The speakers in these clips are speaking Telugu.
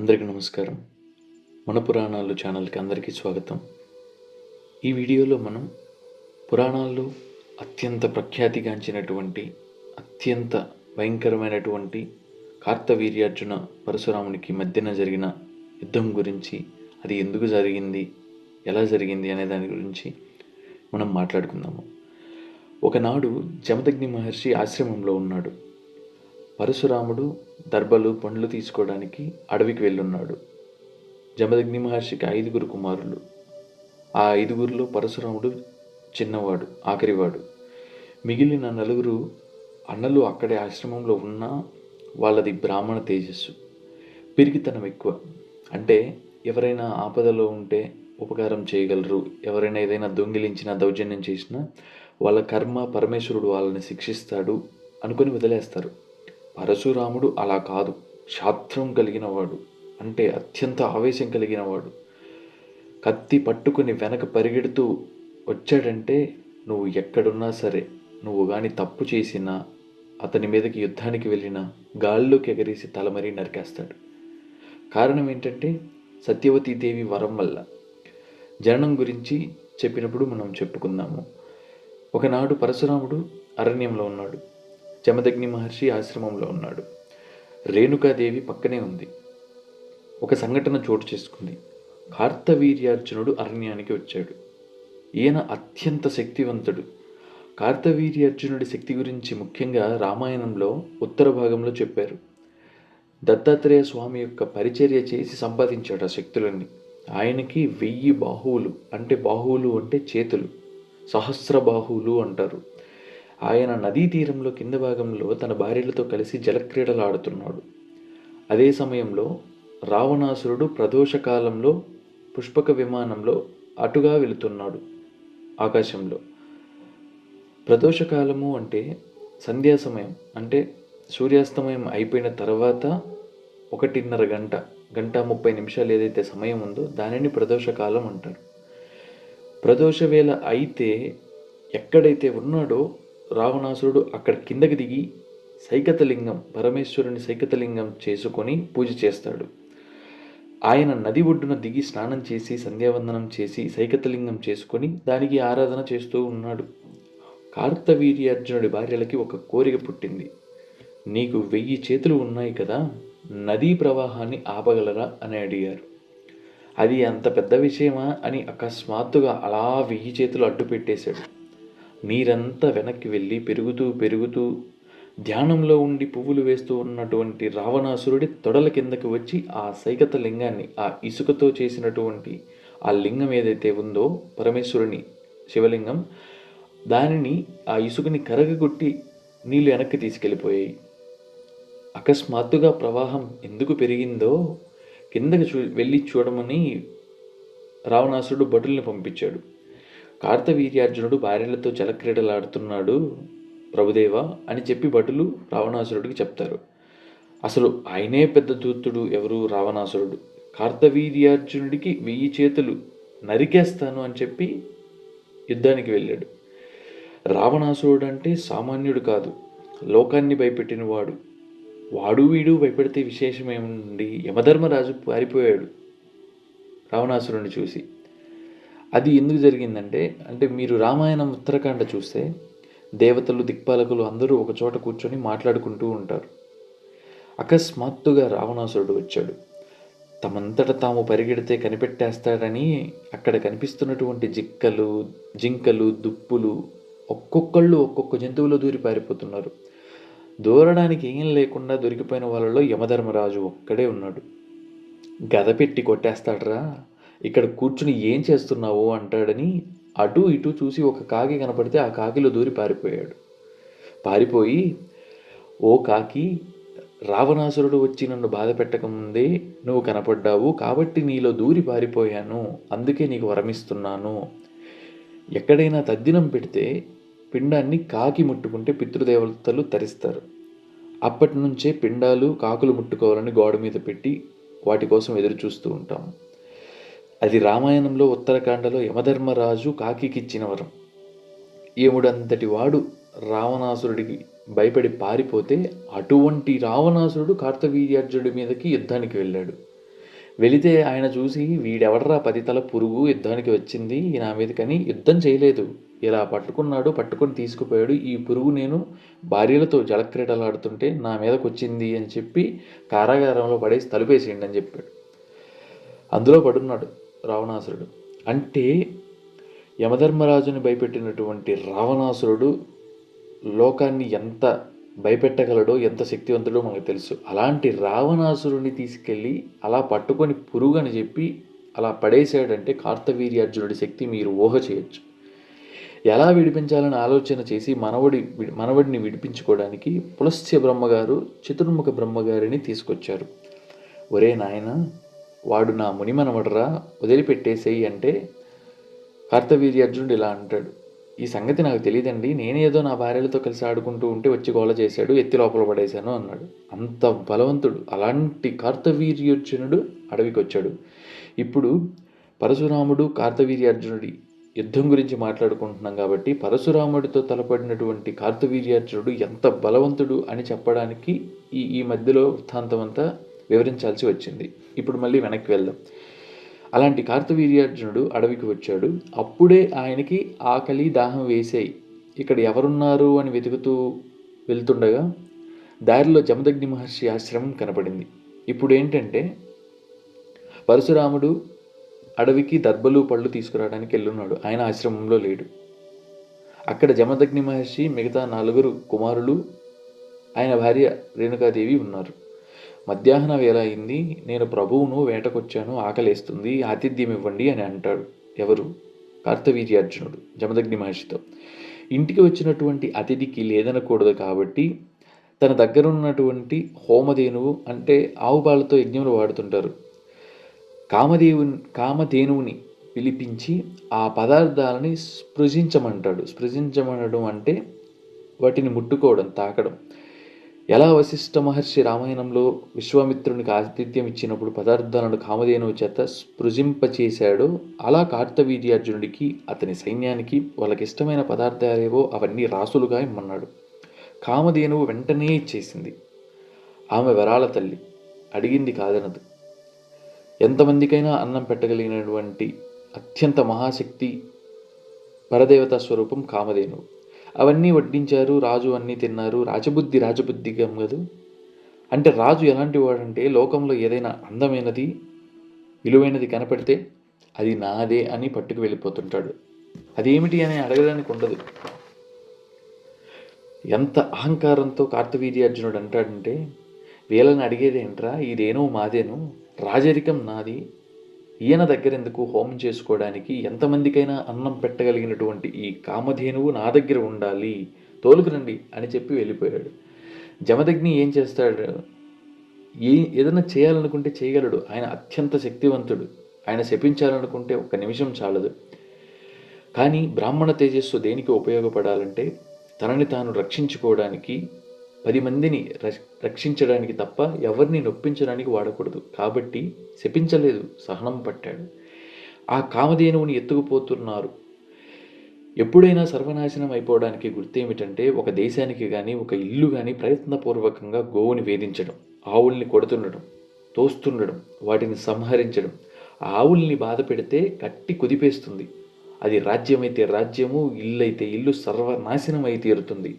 అందరికీ నమస్కారం. మన పురాణాలు ఛానల్కి అందరికీ స్వాగతం. ఈ వీడియోలో మనం పురాణాల్లో అత్యంత ప్రఖ్యాతిగాంచినటువంటి అత్యంత భయంకరమైనటువంటి కార్తవీర్యార్జున పరశురామునికి మధ్యన జరిగిన యుద్ధం గురించి అది ఎందుకు జరిగింది ఎలా జరిగింది అనే దాని గురించి మనం మాట్లాడుకుందాము. ఒకనాడు జమదగ్ని మహర్షి ఆశ్రమంలో ఉన్నాడు. పరశురాముడు దర్భలు పండ్లు తీసుకోవడానికి అడవికి వెళ్ళున్నాడు. జమదగ్ని మహర్షికి ఐదుగురు కుమారులు. ఆ ఐదుగురిలో పరశురాముడు చిన్నవాడు ఆఖరివాడు. మిగిలిన నలుగురు అన్నలు అక్కడే ఆశ్రమంలో ఉన్నా వాళ్ళది బ్రాహ్మణ తేజస్సు. పిరికితనం ఎక్కువ. అంటే ఎవరైనా ఆపదలో ఉంటే ఉపకారం చేయగలరు. ఎవరైనా ఏదైనా దొంగిలించినా దౌర్జన్యం చేసినా వాళ్ళ కర్మ పరమేశ్వరుడు వాళ్ళని శిక్షిస్తాడు అనుకొని వదిలేస్తారు. పరశురాముడు అలా కాదు. శాస్త్రం కలిగినవాడు. అంటే అత్యంత ఆవేశం కలిగినవాడు. కత్తి పట్టుకుని వెనక పరిగెడుతూ వచ్చాడంటే నువ్వు ఎక్కడున్నా సరే నువ్వు కానీ తప్పు చేసినా అతని మీదకి యుద్ధానికి వెళ్ళినా గాల్లోకి ఎగరేసి తలమరీ నరికేస్తాడు. కారణం ఏంటంటే సత్యవతీదేవి వరం వల్ల. జననం గురించి చెప్పినప్పుడు మనం చెప్పుకుందాము. ఒకనాడు పరశురాముడు అరణ్యంలో ఉన్నాడు. జమదగ్ని మహర్షి ఆశ్రమంలో ఉన్నాడు. రేణుకాదేవి పక్కనే ఉంది. ఒక సంఘటన చోటు చేసుకుంది. కార్తవీర్యార్జునుడు అరణ్యానికి వచ్చాడు. ఈయన అత్యంత శక్తివంతుడు. కార్తవీర్యార్జునుడి శక్తి గురించి ముఖ్యంగా రామాయణంలో ఉత్తర భాగంలో చెప్పారు. దత్తాత్రేయ స్వామి యొక్క పరిచర్య చేసి సంపాదించాడు ఆ శక్తులన్నీ. ఆయనకి వెయ్యి బాహువులు అంటే బాహువులు అంటే చేతులు. సహస్ర బాహువులు అంటారు. ఆయన నదీ తీరంలో కింద భాగంలో తన భార్యలతో కలిసి జలక్రీడలు ఆడుతున్నాడు. అదే సమయంలో రావణాసురుడు ప్రదోషకాలంలో పుష్పక విమానంలో అటుగా వెళుతున్నాడు ఆకాశంలో. ప్రదోషకాలము అంటే సంధ్యా సమయం అంటే సూర్యాస్తమయం అయిపోయిన తర్వాత ఒకటిన్నర గంట గంట ముప్పై నిమిషాలు ఏదైతే సమయం ఉందో దానిని ప్రదోషకాలం అంటారు. ప్రదోష వేళ అయితే ఎక్కడైతే ఉన్నాడో రావణాసురుడు అక్కడ కిందకి దిగి సైకతలింగం పరమేశ్వరుని సైకతలింగం చేసుకొని పూజ చేస్తాడు. ఆయన నది ఒడ్డున దిగి స్నానం చేసి సంధ్యావందనం చేసి సైకతలింగం చేసుకొని దానికి ఆరాధన చేస్తూ ఉన్నాడు. కార్తవీర్యార్జునుడి భార్యలకి ఒక కోరిక పుట్టింది. నీకు వెయ్యి చేతులు ఉన్నాయి కదా నదీ ప్రవాహాన్ని ఆపగలరా అని అడిగారు. అది అంత పెద్ద విషయమా అని అకస్మాత్తుగా అలా వెయ్యి చేతులు అడ్డు పెట్టేశాడు నీరంతా వెనక్కి వెళ్ళి పెరుగుతూ పెరుగుతూ ధ్యానంలో ఉండి పువ్వులు వేస్తూ ఉన్నటువంటి రావణాసురుడి తొడల కిందకి వచ్చి ఆ సైకత లింగాన్ని ఆ ఇసుకతో చేసినటువంటి ఆ లింగం ఏదైతే ఉందో పరమేశ్వరుని శివలింగం దానిని ఆ ఇసుకని కరగగొట్టి నీళ్ళు వెనక్కి తీసుకెళ్ళిపోయాయి. అకస్మాత్తుగా ప్రవాహం ఎందుకు పెరిగిందో కిందకి చూ వెళ్ళి చూడమని రావణాసురుడు భటుల్ని పంపించాడు. కార్తవీర్యార్జునుడు భార్యలతో జలక్రీడలాడుతున్నాడు ప్రభుదేవ అని చెప్పి భటులు రావణాసురుడికి చెప్తారు. అసలు ఆయనే పెద్ద దూతుడు ఎవరు? రావణాసురుడు. కార్తవీర్యార్జునుడికి వెయ్యి చేతులు నరికేస్తాను అని చెప్పి యుద్ధానికి వెళ్ళాడు. రావణాసురుడు అంటే సామాన్యుడు కాదు లోకాన్ని భయపెట్టినవాడు. వాడు వీడు భయపెడితే విశేషమేముంది? యమధర్మరాజు పారిపోయాడు రావణాసురుడిని చూసి. అది ఎందుకు జరిగిందంటే అంటే మీరు రామాయణం ఉత్తరాఖండ చూస్తే దేవతలు దిక్పాలకులు అందరూ ఒక చోట కూర్చొని మాట్లాడుకుంటూ ఉంటారు. అకస్మాత్తుగా రావణాసురుడు వచ్చాడు. తమంతట తాము పరిగెడితే కనిపెట్టేస్తాడని అక్కడ కనిపిస్తున్నటువంటి జిక్కలు జింకలు దుప్పులు ఒక్కొక్కళ్ళు ఒక్కొక్క జంతువులో దూరి పారిపోతున్నారు. దూరడానికి ఏం లేకుండా దొరికిపోయిన వాళ్ళలో యమధర్మరాజు ఒక్కడే ఉన్నాడు. గద పెట్టి కొట్టేస్తాడరా. ఇక్కడ కూర్చుని ఏం చేస్తున్నావు అంటాడని అటు ఇటు చూసి ఒక కాకి కనపడితే ఆ కాకిలో దూరి పారిపోయాడు. పారిపోయి ఓ కాకి రావణాసురుడు వచ్చి నన్ను బాధ పెట్టకముందే నువ్వు కనపడ్డావు కాబట్టి నీలో దూరి పారిపోయాను అందుకే నీకు వరమిస్తున్నాను. ఎక్కడైనా తద్దినం పెడితే పిండాన్ని కాకి ముట్టుకుంటే పితృదేవతలు తరిస్తారు. అప్పటి నుంచే పిండాలు కాకులు ముట్టుకోవాలని గోడ మీద పెట్టి వాటి కోసం ఎదురు చూస్తూ ఉంటాము అది రామాయణంలో ఉత్తరాఖండలో యమధర్మరాజు కాకికిచ్చిన వరం. ఏముడంతటి వాడు రావణాసురుడికి భయపడి పారిపోతే అటువంటి రావణాసురుడు కార్తవీర్యార్జుడి మీదకి యుద్ధానికి వెళ్ళాడు. వెళితే ఆయన చూసి వీడెవడరా పది తల పురుగు యుద్ధానికి వచ్చింది నా మీదకని యుద్ధం చేయలేదు. ఇలా పట్టుకున్నాడు పట్టుకొని తీసుకుపోయాడు. ఈ పురుగు నేను భార్యలతో జలక్రీడలాడుతుంటే నా మీదకి వచ్చింది అని చెప్పి కారాగారంలో పడేసి తలుపేసేయండి అని చెప్పాడు. అందులో పడున్నాడు. రావణాసురుడు. అంటే యమధర్మరాజుని భయపెట్టినటువంటి రావణాసురుడు లోకాన్ని ఎంత భయపెట్టగలడో ఎంత శక్తివంతుడో మనకు తెలుసు. అలాంటి రావణాసురుని తీసుకెళ్ళి అలా పట్టుకొని పురుగు అని చెప్పి అలా పడేసాడంటే కార్తవీర్యార్జునుడి శక్తి మీరు ఊహ చేయొచ్చు. ఎలా విడిపించాలని ఆలోచన చేసి మనవడి మనవడిని విడిపించుకోవడానికి పులస్య బ్రహ్మగారు చతుర్ముఖ బ్రహ్మగారిని తీసుకొచ్చారు. ఒరే నాయన వాడు నా మునిమనవడరా వదిలిపెట్టేసేయి అంటే కార్తవీర్యార్జునుడు ఇలా అంటాడు. ఈ సంగతి నాకు తెలియదండి నేనేదో నా భార్యలతో కలిసి ఆడుకుంటూ ఉంటే వచ్చి గోల చేశాడు ఎత్తి లోపల పడేశాను అన్నాడు. అంత బలవంతుడు అలాంటి కార్తవీర్యార్జునుడు అడవికి వచ్చాడు ఇప్పుడు పరశురాముడు కార్తవీర్యార్జునుడి యుద్ధం గురించి మాట్లాడుకుంటున్నాం కాబట్టి పరశురాముడితో తలపడినటువంటి కార్తవీర్యార్జునుడు ఎంత బలవంతుడు అని చెప్పడానికి ఈ ఈ మధ్యలో వృత్తాంతం అంతా వివరించాల్సి వచ్చింది. ఇప్పుడు మళ్ళీ వెనక్కి వెళ్దాం. అలాంటి కార్తవీర్యార్జునుడు అడవికి వచ్చాడు. అప్పుడే ఆయనకి ఆకలి దాహం వేసాయి ఇక్కడ ఎవరున్నారు అని వెతుకుతూ వెళ్తుండగా దారిలో జమదగ్ని మహర్షి ఆశ్రమం కనపడింది. ఇప్పుడు ఏంటంటే పరశురాముడు అడవికి దర్బలు పళ్ళు తీసుకురావడానికి వెళ్ళున్నాడు. ఆయన ఆశ్రమంలో లేడు. అక్కడ జమదగ్ని మహర్షి మిగతా నలుగురు కుమారులు ఆయన భార్య రేణుకాదేవి ఉన్నారు. మధ్యాహ్న వేళ అయింది నేను ప్రభువును వేటకొచ్చాను ఆకలేస్తుంది ఆతిథ్యం ఇవ్వండి అని అంటాడు. ఎవరు? కార్తవీర్యార్జునుడు జమదగ్ని మహర్షితో. ఇంటికి వచ్చినటువంటి అతిథికి లేదనకూడదు కాబట్టి తన దగ్గర ఉన్నటువంటి హోమధేనువు అంటే ఆవు పాలతో యజ్ఞంలో వాడుతుంటారు. కామదేవుని కామధేనువుని పిలిపించి ఆ పదార్థాలని స్పృశించమంటాడు స్పృశించమనడం అంటే వాటిని ముట్టుకోవడం తాకడం. ఎలా వశిష్ఠ మహర్షి రామాయణంలో విశ్వామిత్రునికి ఆతిథ్యం ఇచ్చినప్పుడు పదార్థాలను కామధేనువు చేత స్పృజింపచేశాడో అలా కార్తవీర్యార్జునుడికి అతని సైన్యానికి వాళ్ళకి ఇష్టమైన పదార్థాలేవో అవన్నీ రాసులుగా ఇమ్మన్నాడు. కామధేనువు వెంటనే ఇచ్చేసింది. ఆమె వరాల తల్లి అడిగింది కాదనదు. ఎంతమందికైనా అన్నం పెట్టగలిగినటువంటి అత్యంత మహాశక్తి పరదేవతా స్వరూపం కామధేనువు. అవన్నీ వడ్డించారు రాజు అన్నీ తిన్నారు. రాజబుద్ధి రాజబుద్ధిగా కాదు? అంటే రాజు ఎలాంటి వాడంటే లోకంలో ఏదైనా అందమైనది విలువైనది కనపడితే అది నాదే అని పట్టుకు వెళ్ళిపోతుంటాడు. అదేమిటి అని అడగడానికి ఉండదు. ఎంత అహంకారంతో కార్తవీర్యార్జునుడు అంటాడంటే వీళ్ళని అడిగేదేంట్రా? ఇదేనో మాదేను? రాజరికం నాది. ఈయన దగ్గర ఎందుకు హోమం చేసుకోవడానికి ఎంతమందికైనా అన్నం పెట్టగలిగినటువంటి ఈ కామధేనువు నా దగ్గర ఉండాలి తోలుకురండి అని చెప్పి వెళ్ళిపోయాడు. జమదగ్ని ఏం చేస్తాడు? ఏ ఏదైనా చేయాలనుకుంటే చేయగలడు. ఆయన అత్యంత శక్తివంతుడు. ఆయన శపించాలనుకుంటే ఒక నిమిషం చాలదు. కానీ బ్రాహ్మణ తేజస్సు దేనికి ఉపయోగపడాలంటే తనని తాను రక్షించుకోవడానికి పది మందిని రక్షించడానికి తప్ప ఎవరిని నొప్పించడానికి వాడకూడదు. కాబట్టి శపించలేదు సహనం పట్టాడు. ఆ కామధేనువుని ఎత్తుకుపోతున్నారు. ఎప్పుడైనా సర్వనాశనం అయిపోవడానికి గుర్తేమిటంటే ఒక దేశానికి కానీ ఒక ఇల్లు కానీ ప్రయత్నపూర్వకంగా గోవుని వేధించడం ఆవుల్ని కొడుతుండడం తోస్తుండడం వాటిని సంహరించడం. ఆవుల్ని బాధ పెడితే కట్టి కుదిపేస్తుంది. అది రాజ్యమైతే రాజ్యము ఇల్లు అయితే ఇల్లు సర్వనాశనం అయి తీరుతుంది.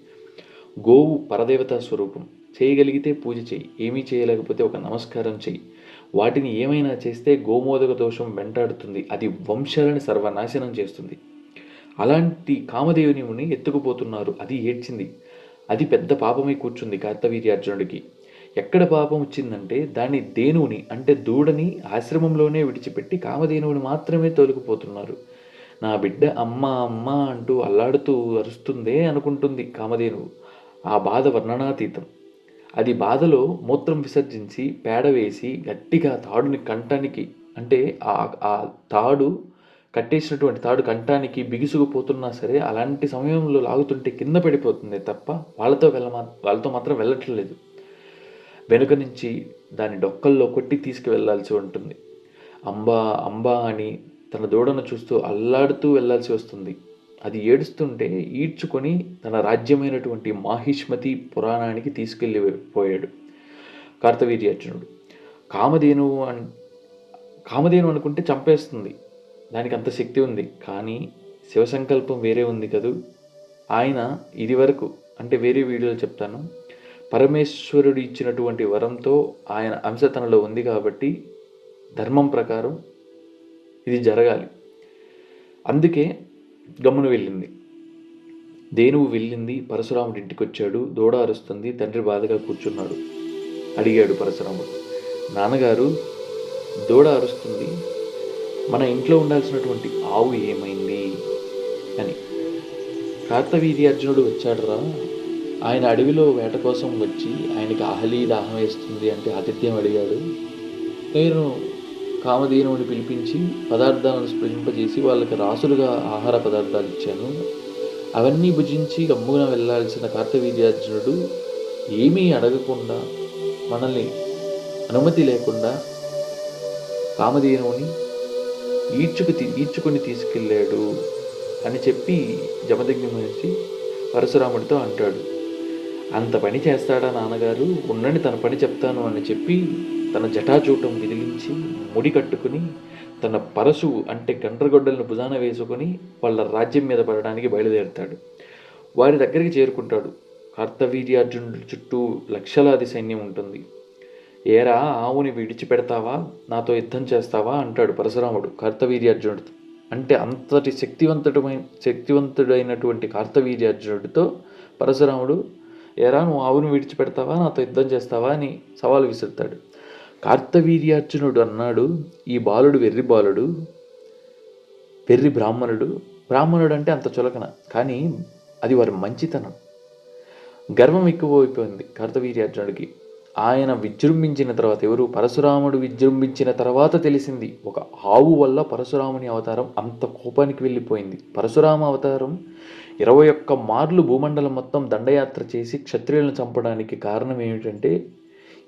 గోవు పరదేవతా స్వరూపం. చేయగలిగితే పూజ చేయి ఏమీ చేయలేకపోతే ఒక నమస్కారం చెయ్యి వాటిని ఏమైనా చేస్తే గోమోదక దోషం వెంటాడుతుంది. అది వంశాలను సర్వనాశనం చేస్తుంది. అలాంటి కామదేవుని ఎత్తుకుపోతున్నారు. అది ఏడ్చింది. అది పెద్ద పాపమై కూర్చుంది కార్తవీర్యార్జునుడికి. ఎక్కడ పాపం వచ్చిందంటే దాని దేనువుని అంటే దూడని ఆశ్రమంలోనే విడిచిపెట్టి కామధేనువుని మాత్రమే తోలుకుపోతున్నారు. నా బిడ్డ అమ్మ అమ్మ అంటూ అల్లాడుతూ అరుస్తుందే అనుకుంటుంది కామధేనువు. ఆ బాధ వర్ణనాతీతం. అది బాధలో మూత్రం విసర్జించి పేడ వేసి గట్టిగా తాడుని కంఠానికి అంటే ఆ ఆ తాడు కట్టేసినటువంటి తాడు కంఠానికి బిగుసుకుపోతున్నా సరే అలాంటి సమయంలో లాగుతుంటే కింద పడిపోతుంది తప్ప వాళ్ళతో వెళ్ళ వాళ్ళతో మాత్రం వెళ్ళట్లేదు వెనుక నుంచి దాని డొక్కల్లో కొట్టి తీసుకువెళ్ళాల్సి ఉంటుంది. అంబా అంబా అని తన దూడను చూస్తూ అల్లాడుతూ వెళ్ళాల్సి వస్తుంది. అది ఏడుస్తుంటే ఈడ్చుకొని తన రాజ్యమైనటువంటి మాహిష్మతి పురాణానికి తీసుకెళ్ళి పోయాడు. కార్తవీర్యార్జునుడు కామధేనువు అన్ కామధేను అనుకుంటే చంపేస్తుంది. దానికి అంత శక్తి ఉంది. కానీ శివ సంకల్పం వేరే ఉంది కదూ? ఆయన ఇది వరకు అంటే వేరే వీడియోలో చెప్తాను. పరమేశ్వరుడు ఇచ్చినటువంటి వరంతో ఆయన అంశ తనలో ఉంది కాబట్టి ధర్మం ప్రకారం ఇది జరగాలి. అందుకే గమ్మున వెళ్ళింది. దేనువు వెళ్ళింది? పరశురాముడి ఇంటికి వచ్చాడు దూడ అరుస్తుంది. తండ్రి బాధగా కూర్చున్నాడు. అడిగాడు పరశురాముడు. నాన్నగారు దూడ అరుస్తుంది. మన ఇంట్లో ఉండాల్సినటువంటి ఆవు ఏమైంది? అని. కార్తవీర్యార్జునుడు వచ్చాడురా. ఆయన అడవిలో వేట కోసం వచ్చి ఆయనకి ఆహలి దాహం వేస్తుంది అంటే ఆతిథ్యం అడిగాడు. నేను కామధేనువుని పిలిపించి పదార్థాలను స్పృశింపజేసి వాళ్ళకి రాసులుగా ఆహార పదార్థాలు ఇచ్చాను. అవన్నీ భుజించి గమ్మున వెళ్ళాల్సిన కార్తవీర్యార్జునుడు ఏమీ అడగకుండా మనల్ని అనుమతి లేకుండా కామధేనువుని ఈడ్చుకు తీ ఈడ్చుకుని తీసుకెళ్ళాడు అని చెప్పి జమదగ్ని మహర్షి పరశురాముడితో అంటాడు. అంత పని చేస్తాడా నాన్నగారు? ఉండండి తన పని చెప్తాను అని చెప్పి తన జటాచూటం విదిలించి ముడి కట్టుకుని తన పరశు అంటే గండ్రగొడ్డలను భుజాన వేసుకొని వాళ్ళ రాజ్యం మీద పడడానికి బయలుదేరుతాడు. వారి దగ్గరికి చేరుకుంటాడు. కార్తవీర్యార్జునుడి చుట్టూ లక్షలాది సైన్యం ఉంటుంది. ఏరా ఆవుని విడిచిపెడతావా? నాతో యుద్ధం చేస్తావా? అంటాడు పరశురాముడు కార్తవీర్యార్జునుడితో. అంటే అంతటి శక్తివంతుడమైన శక్తివంతుడైనటువంటి కార్తవీర్యార్జునుడితో పరశురాముడు ఏరా నువ్వు ఆవును విడిచిపెడతావా? నాతో యుద్ధం చేస్తావా? అని సవాలు విసురుతాడు. కార్తవీర్యార్జునుడు అన్నాడు ఈ బాలుడు వెర్రి బాలుడు వెర్రి బ్రాహ్మణుడు. బ్రాహ్మణుడు అంటే అంత చులకన కానీ అది వారి మంచితనం. గర్వం ఎక్కువైపోయింది కార్తవీర్యార్జునుడికి ఆయన విజృంభించిన తర్వాత ఎవరు? పరశురాముడు విజృంభించిన తర్వాత తెలిసింది. ఒక ఆవు వల్ల పరశురాముని అవతారం అంత కోపానికి వెళ్ళిపోయింది. పరశురామ అవతారం ఇరవై ఒక్క మార్లు భూమండలం మొత్తం దండయాత్ర చేసి క్షత్రియులను చంపడానికి కారణం ఏమిటంటే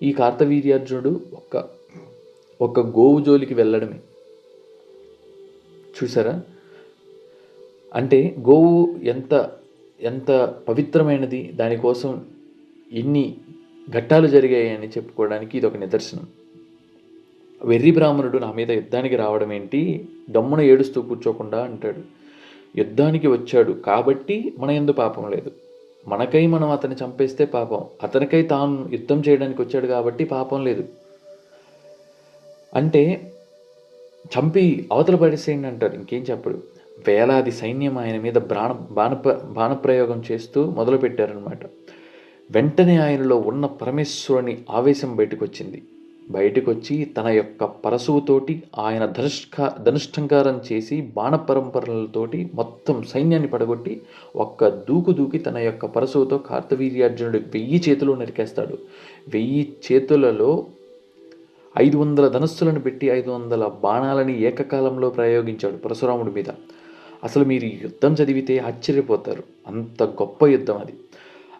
ఈ కార్తవీర్యార్జునుడు ఒక్క ఒక గోవు జోలికి వెళ్ళడమే. చూసారా? అంటే గోవు ఎంత ఎంత పవిత్రమైనది దానికోసం ఎన్ని ఘట్టాలు జరిగాయని చెప్పుకోవడానికి ఇది ఒక నిదర్శనం. వెర్రి బ్రాహ్మణుడు నా మీద యుద్ధానికి రావడం ఏంటి దమ్మున ఏడుస్తూ కూర్చోకుండా అంటాడు. యుద్ధానికి వచ్చాడు కాబట్టి మన ఎందు పాపం లేదు. మనకై మనం అతన్ని చంపేస్తే పాపం. అతనికై తాను యుద్ధం చేయడానికి వచ్చాడు కాబట్టి పాపం లేదు. అంటే చంపి అవతల పడేసేయండి అంటారు. ఇంకేం చెప్పడు. వేలాది సైన్యం ఆయన మీద బాణ బాణ బాణప్రయోగం చేస్తూ మొదలుపెట్టారనమాట వెంటనే ఆయనలో ఉన్న పరమేశ్వరుని ఆవేశం బయటకు వచ్చింది బయటకు వచ్చి తన యొక్క పరశువుతోటి ఆయన ధనుష్క ధనుష్ఠంకారం చేసి బాణపరంపరలతోటి మొత్తం సైన్యాన్ని పడగొట్టి ఒక్క దూకు దూకి తన యొక్క పరశువుతో కార్తవీర్యార్జునుడు వెయ్యి చేతులు నరికేస్తాడు. వెయ్యి చేతులలో ఐదు వందల ధనస్సులను పెట్టి ఐదు వందల బాణాలని ఏకకాలంలో ప్రయోగించాడు పరశురాముడి మీద. అసలు మీరు ఈ యుద్ధం చదివితే ఆశ్చర్యపోతారు. అంత గొప్ప యుద్ధం అది.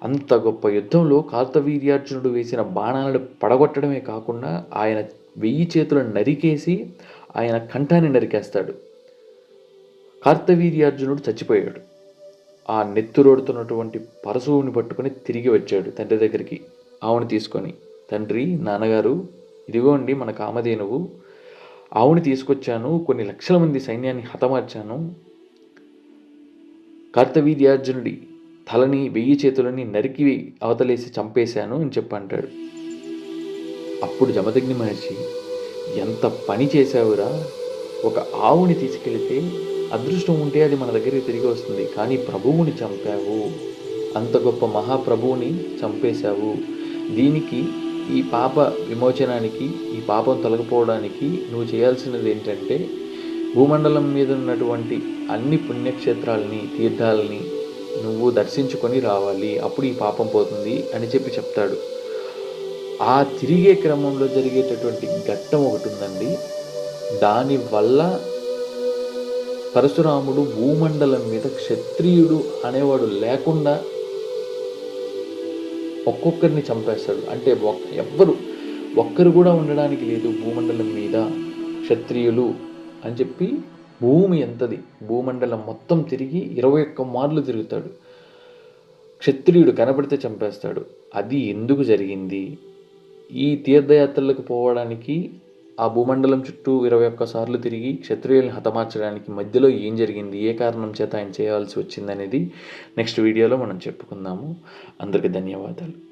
అంత గొప్ప యుద్ధంలో కార్తవీర్యార్జునుడు వేసిన బాణాలను పడగొట్టడమే కాకుండా ఆయన వెయ్యి చేతులను నరికేసి ఆయన కంఠాన్ని నరికేస్తాడు. కార్తవీర్యార్జునుడు చచ్చిపోయాడు. ఆ నెత్తురోడుతున్నటువంటి పరశువుని పట్టుకొని తిరిగి వచ్చాడు తండ్రి దగ్గరికి. ఆవుని తీసుకొని తండ్రి నాన్నగారు ఇదిగోండి మన కామధేనువు. ఆవుని తీసుకొచ్చాను కొన్ని లక్షల మంది సైన్యాన్ని హతమార్చాను. కార్తవీర్యార్జునుడి తలని వెయ్యి చేతులని నరికి అవతలేసి చంపేశాను అని చెప్పి అంటాడు. అప్పుడు జమదగ్ని మహర్షి ఎంత పని చేశావురా? ఒక ఆవుని తీసుకెళితే అదృష్టం ఉంటే అది మన దగ్గరికి తిరిగి వస్తుంది. కానీ ప్రభువుని చంపావు. అంత గొప్ప మహాప్రభువుని చంపేశావు. దీనికి ఈ పాప విమోచనానికి ఈ పాపం తొలగిపోవడానికి నువ్వు చేయాల్సినది ఏంటంటే భూమండలం మీద ఉన్నటువంటి అన్ని పుణ్యక్షేత్రాలని తీర్థాలని నువ్వు దర్శించుకొని రావాలి అప్పుడు ఈ పాపం పోతుంది అని చెప్పి చెప్తాడు. ఆ తిరిగే క్రమంలో జరిగేటటువంటి ఘట్టం ఒకటి ఉందండి. దానివల్ల పరశురాముడు భూమండలం మీద క్షత్రియుడు అనేవాడు లేకుండా ఒక్కొక్కరిని చంపేస్తాడు. అంటే ఒక్ ఎవ్వరు ఒక్కరు కూడా ఉండడానికి లేదు భూమండలం మీద క్షత్రియులు అని చెప్పి భూమి ఎంతది? భూమండలం మొత్తం తిరిగి ఇరవై ఒక్క మార్లు తిరుగుతాడు. క్షత్రియుడు కనబడితే చంపేస్తాడు. అది ఎందుకు జరిగింది? ఈ తీర్థయాత్రలకు పోవడానికి ఆ భూమండలం చుట్టూ ఇరవై ఒక్కసార్లు తిరిగి క్షత్రియుల్ని హతమార్చడానికి మధ్యలో ఏం జరిగింది? ఏ కారణం చేత ఆయన చేయాల్సి వచ్చిందనేది నెక్స్ట్ వీడియోలో మనం చెప్పుకుందాము. అందరికీ ధన్యవాదాలు.